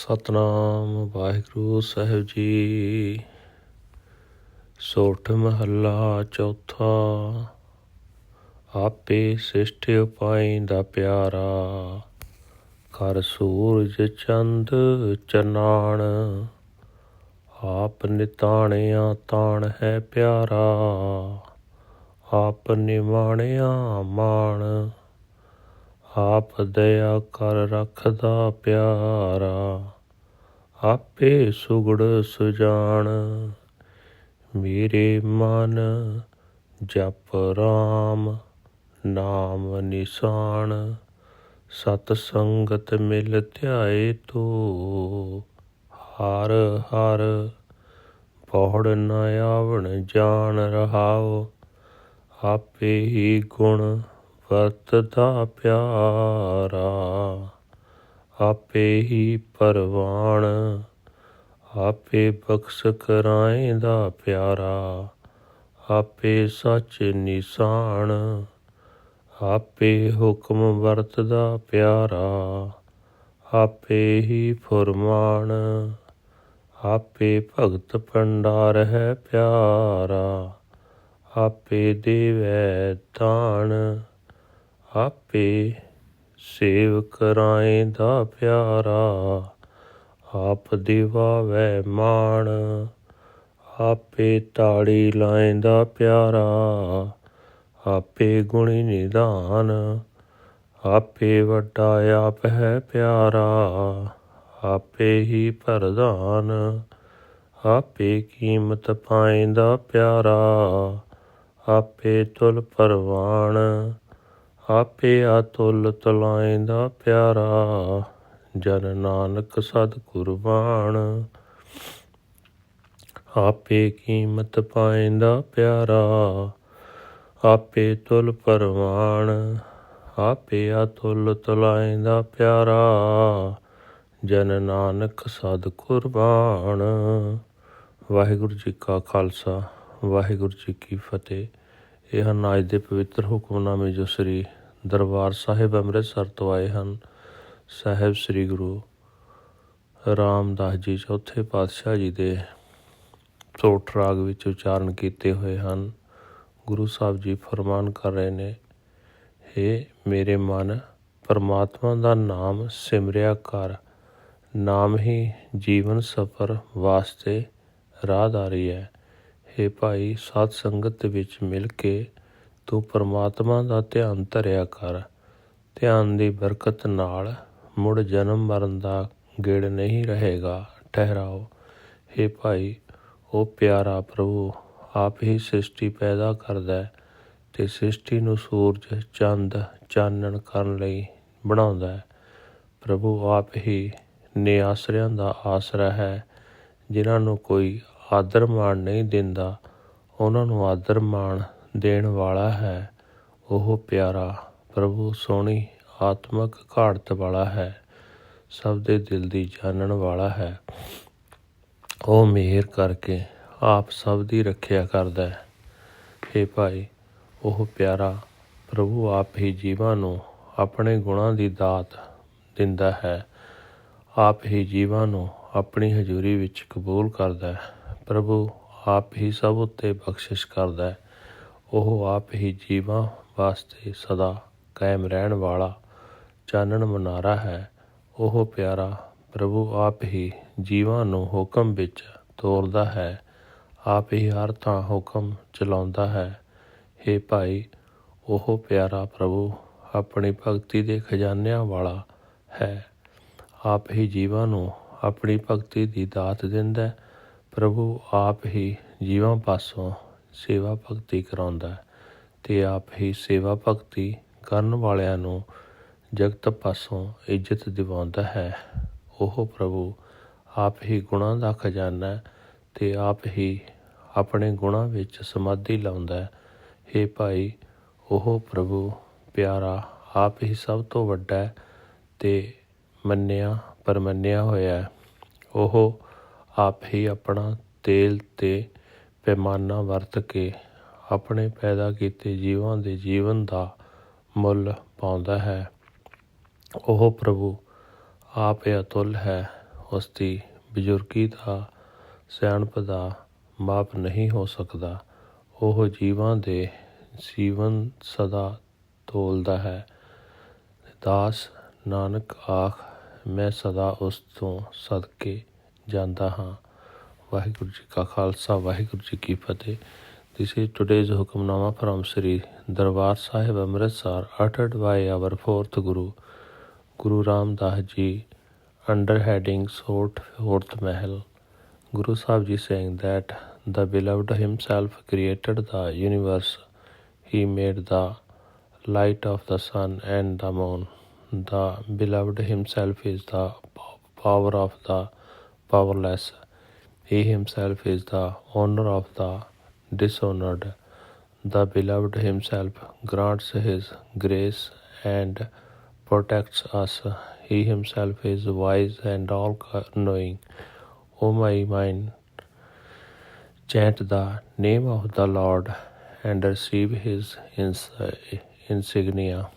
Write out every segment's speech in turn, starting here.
ਸਤਨਾਮ ਵਾਹਿਗੁਰੂ ਸਾਹਿਬ ਜੀ। ਸੋਠ ਮਹੱਲਾ ਚੌਥਾ, ਆਪੇ ਸਿਸ਼ਟ ਉਪਾਇਂਦਾ ਪਿਆਰਾ। ਕਰ ਸੂਰਜ ਚੰਦ ਚਨਾਣ, ਆਪ ਨਿਤਾਣਿਆ ਤਾਣ ਹੈ ਪਿਆਰਾ। ਆਪ ਨਿਮਾਣਿਆ ਮਾਣ। ਆਪ ਦਇਆ ਕਰ ਰੱਖਦਾ ਪਿਆਰਾ, ਆਪੇ ਸੁਗੜ ਸੁਜਾਨ ਮੇਰੇ ਮਨ ਜਪ ਰਾਮ, ਨਾਮ ਨਿਸ਼ਾਨ। ਸਤ ਸੰਗਤ ਮਿਲ ਧਿਆਏ ਤੋ, ਹਰ ਹਰ ਪੌੜ ਨ ਆਵਣ ਜਾਣ ਰਹਾਓ ਆਪੇ ਹੀ ਗੁਣ ਵਰਤਦਾ ਪਿਆਰਾ, ਆਪੇ ਹੀ ਪਰਵਾਣ, ਆਪੇ ਬਖਸ਼ ਕਰਾਏ ਦਾ ਪਿਆਰਾ, ਆਪੇ ਸੱਚ ਨਿਸ਼ਾਨ, ਆਪੇ ਹੁਕਮ ਵਰਤਦਾ ਪਿਆਰਾ, ਆਪੇ ਹੀ ਫਰਮਾਨ, ਆਪੇ ਭਗਤ ਭੰਡਾਰ ਹੈ ਪਿਆਰਾ, ਆਪੇ ਦੇਵੈ ਦਾਨ ਆਪੇ ਸੇਵ ਕਰਾਏ ਦਾ ਪਿਆਰਾ, ਆਪ ਦਿਵਾਵੈ ਮਾਣ, ਆਪੇ ਤਾੜੀ ਲਾਇਂਦਾ ਪਿਆਰਾ, ਆਪੇ ਗੁਣੀ ਨਿਧਾਨ, ਆਪੇ ਵੱਡਾ ਆਪ ਹੈ ਪਿਆਰਾ, ਆਪੇ ਹੀ ਪ੍ਰਧਾਨ, ਆਪੇ ਕੀਮਤ ਪਾਇਂਦਾ ਪਿਆਰਾ, ਆਪੇ ਤੁਲ ਪਰਵਾਣ ਆਪੇ ਅਤੁਲ ਤਲਾਇਂਦਾ ਪਿਆਰਾ, ਜਨ ਨਾਨਕ ਸਦ ਕੁਰਬਾਨ ਆਪੇ ਕੀਮਤ ਪਾਇਂਦਾ ਪਿਆਰਾ, ਆਪੇ ਤੁਲ ਪਰਵਾਣ। ਆਪੇ ਅਤੁਲ ਤਲਾਇਂਦਾ ਪਿਆਰਾ, ਜਨ ਨਾਨਕ ਸਦ ਕੁਰਬਾਨ ਵਾਹਿਗੁਰੂ ਜੀ ਕਾ ਖਾਲਸਾ, ਵਾਹਿਗੁਰੂ ਜੀ ਕੀ ਫਤਿਹ। ਇਹ ਹਨ ਅੱਜ ਦੇ ਪਵਿੱਤਰ ਹੁਕਮਨਾਮੇ ਜੋ ਸ੍ਰੀ ਦਰਬਾਰ ਸਾਹਿਬ ਅੰਮ੍ਰਿਤਸਰ ਤੋਂ ਆਏ ਹਨ। ਸਾਹਿਬ ਸ੍ਰੀ ਗੁਰੂ ਰਾਮਦਾਸ ਜੀ ਚੌਥੇ ਪਾਤਸ਼ਾਹ ਜੀ ਦੇ ਸੋਠ ਰਾਗ ਵਿੱਚ ਉਚਾਰਨ ਕੀਤੇ ਹੋਏ ਹਨ। ਗੁਰੂ ਸਾਹਿਬ ਜੀ ਫਰਮਾਨ ਕਰ ਰਹੇ ਨੇ, ਹੇ ਮੇਰੇ ਮਨ, ਪਰਮਾਤਮਾ ਦਾ ਨਾਮ ਸਿਮਰਿਆ ਕਰ। ਨਾਮ ਹੀ ਜੀਵਨ ਸਫਰ ਵਾਸਤੇ ਰਾਹਦਾਰੀ ਹੈ। ਹੇ ਭਾਈ, ਸਾਧ ਸੰਗਤ ਵਿੱਚ ਮਿਲ ਕੇ ਤੂੰ ਪਰਮਾਤਮਾ ਦਾ ਧਿਆਨ ਧਰਿਆ ਕਰ। ਧਿਆਨ ਦੀ ਬਰਕਤ ਨਾਲ ਮੁੜ ਜਨਮ ਮਰਨ ਦਾ ਗੇੜ ਨਹੀਂ ਰਹੇਗਾ। ਠਹਿਰਾਓ। ਹੇ ਭਾਈ, ਉਹ ਪਿਆਰਾ ਪ੍ਰਭੂ, ਆਪ ਹੀ ਸ੍ਰਿਸ਼ਟੀ ਪੈਦਾ ਕਰਦਾ ਹੈ ਤੇ ਸ੍ਰਿਸ਼ਟੀ ਨੂੰ ਸੂਰਜ, ਚੰਦ, ਚਾਨਣ ਕਰਨ ਲਈ ਬਣਾਉਂਦਾ ਹੈ। ਪ੍ਰਭੂ ਆਪ ਹੀ ਨਿਆਸਰਿਆਂ ਦਾ ਆਸਰਾ ਹੈ, ਜਿਨ੍ਹਾਂ ਨੂੰ ਕੋਈ ਆਦਰ ਮਾਣ ਨਹੀਂ ਦਿੰਦਾ। ਉਹਨਾਂ ਨੂੰ ਆਦਰ ਮਾਣ ਦੇਣ ਵਾਲਾ ਹੈ। ਉਹ ਪਿਆਰਾ, ਪ੍ਰਭੂ ਸੋਹਣੀ, ਆਤਮਕ ਘਾੜਤ ਵਾਲਾ ਹੈ। ਸਭ ਦੇ ਦਿਲ ਦੀ ਜਾਣਨ ਵਾਲਾ ਹੈ। ਉਹ ਮਿਹਰ ਕਰਕੇ ਆਪ ਸਭ ਦੀ ਰੱਖਿਆ ਕਰਦਾ ਹੈ। हे ਭਾਈ, ਉਹ ਪਿਆਰਾ, ਪ੍ਰਭੂ ਆਪ ਹੀ ਜੀਵਾਂ ਨੂੰ ਆਪਣੇ ਗੁਣਾਂ ਦੀ ਦਾਤ ਦਿੰਦਾ ਹੈ। ਆਪ ਹੀ ਜੀਵਾਂ ਨੂੰ ਆਪਣੀ ਹਜ਼ੂਰੀ ਵਿੱਚ ਕਬੂਲ ਕਰਦਾ ਹੈ। ਪ੍ਰਭੂ ਆਪ ਹੀ ਸਭ ਉੱਤੇ ਬਖਸ਼ਿਸ਼ ਕਰਦਾ ਹੈ। ਉਹ ਆਪ ਹੀ ਜੀਵਾਂ ਵਾਸਤੇ ਸਦਾ ਕਾਇਮ ਰਹਿਣ ਵਾਲਾ ਚਾਨਣ ਮਨਾਰਾ ਹੈ। ਉਹ ਪਿਆਰਾ ਪ੍ਰਭੂ ਆਪ ਹੀ ਜੀਵਾਂ ਨੂੰ ਹੁਕਮ ਵਿੱਚ ਤੋਰਦਾ ਹੈ। ਆਪ ਹੀ ਹਰ ਥਾਂ ਹੁਕਮ ਚਲਾਉਂਦਾ ਹੈ। हे ਭਾਈ, ਉਹ ਪਿਆਰਾ ਪ੍ਰਭੂ ਆਪਣੀ ਭਗਤੀ ਦੇ ਖਜ਼ਾਨਿਆਂ ਵਾਲਾ ਹੈ। ਆਪ ਹੀ ਜੀਵਾਂ ਨੂੰ ਆਪਣੀ ਭਗਤੀ ਦੀ ਦਾਤ ਦਿੰਦਾ ਪ੍ਰਭੂ ਆਪ ਹੀ ਜੀਵਾਂ ਪਾਸੋਂ ਸੇਵਾ ਭਗਤੀ ਕਰਾਉਂਦਾ ਅਤੇ ਆਪ ਹੀ ਸੇਵਾ ਭਗਤੀ ਕਰਨ ਵਾਲਿਆਂ ਨੂੰ ਜਗਤ ਪਾਸੋਂ ਇੱਜ਼ਤ ਦਿਵਾਉਂਦਾ ਹੈ। ਉਹ ਪ੍ਰਭੂ ਆਪ ਹੀ ਗੁਣਾਂ ਦਾ ਖਜ਼ਾਨਾ ਤੇ ਆਪ ਹੀ ਆਪਣੇ ਗੁਣਾਂ ਵਿੱਚ ਸਮਾਧੀ ਲਾਉਂਦਾ ਹੈ। ਭਾਈ, ਉਹ ਪ੍ਰਭੂ ਪਿਆਰਾ ਆਪ ਹੀ ਸਭ ਤੋਂ ਵੱਡਾ ਤੇ ਮੰਨਿਆ ਪਰਮੰਨਿਆ ਹੋਇਆ ਉਹ ਆਪ ਹੀ ਆਪਣਾ ਤੇਲ ਤੇ ਪੈਮਾਨਾ ਵਰਤ ਕੇ ਆਪਣੇ ਪੈਦਾ ਕੀਤੇ ਜੀਵਾਂ ਦੇ ਜੀਵਨ ਦਾ ਮੁੱਲ ਪਾਉਂਦਾ ਹੈ। ਉਹ ਪ੍ਰਭੂ ਆਪ ਅਤੁੱਲ ਹੈ। ਉਸ ਦੀ ਬਜ਼ੁਰਗੀ ਦਾ ਸਿਆਣਪ ਦਾ ਮਾਪ ਨਹੀਂ ਹੋ ਸਕਦਾ। ਉਹ ਜੀਵਾਂ ਦੇ ਜੀਵਨ ਸਦਾ ਤੋਲਦਾ ਹੈ। ਦਾਸ ਨਾਨਕ ਆਖ, ਮੈਂ ਸਦਾ ਉਸ ਤੋਂ ਸਦਕੇ ਜਾਂਦਾ ਹਾਂ। ਵਾਹਿਗੁਰੂ ਜੀ ਕਾ ਖਾਲਸਾ ਵਾਹਿਗੁਰੂ ਜੀ ਕੀ ਫਤਿਹ This is today's Hukamnama from Sri Darbar Sahib Amritsar uttered by our fourth Guru, Guru Ram Das Ji, under heading Sort Fourth Mahal. Guru Sahib Ji saying that the Beloved Himself created the universe. He made the light of the sun and the moon. The Beloved Himself is the power of the powerless. He Himself is the owner of the dishonored. The Beloved Himself grants His grace and protects us. He Himself is wise and all knowing. O my mind, chant the name of the Lord and receive His ins- insignia.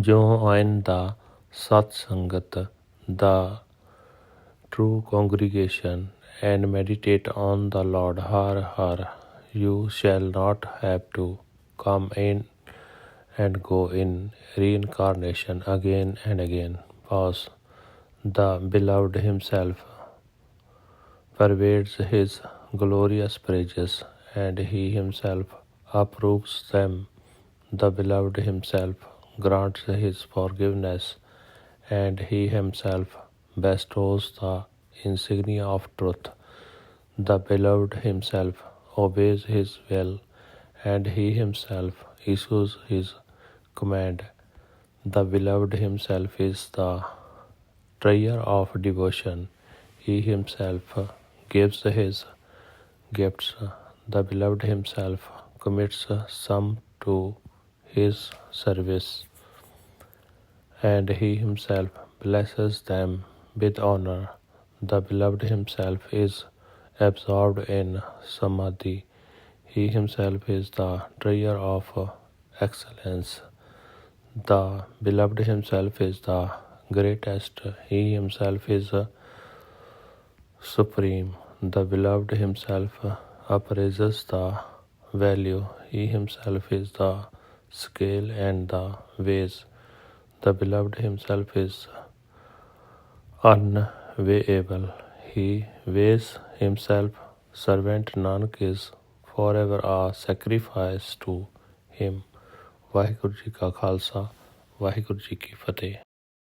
Join the Sat Sangat, the true congregation, and meditate on the Lord. Har Har. You shall not have to come in and go in reincarnation again and again. Pause. The Beloved Himself pervades His glorious praises, and He Himself approves them. The Beloved Himself grants His forgiveness, and He Himself bestows the insignia of truth. The Beloved Himself obeys His will, and He Himself issues His command. The Beloved Himself is the treasure of devotion. He Himself gives His gifts. The Beloved Himself commits some to His service, and He Himself blesses them with honor. The Beloved Himself is absorbed in Samadhi. He Himself is the treasure of excellence. The Beloved Himself is the greatest. He Himself is supreme. The Beloved Himself appraises the value. He Himself is the scale and the weighs. The Beloved Himself is unweighable. He weighs Himself. Servant Nanak is forever a sacrifice to Him. Waheguru ji ਕਾ ਖਾਲਸਾ ਵਾਹਿਗੁਰੂ ਜੀ ਕੀ ਫਤਿਹ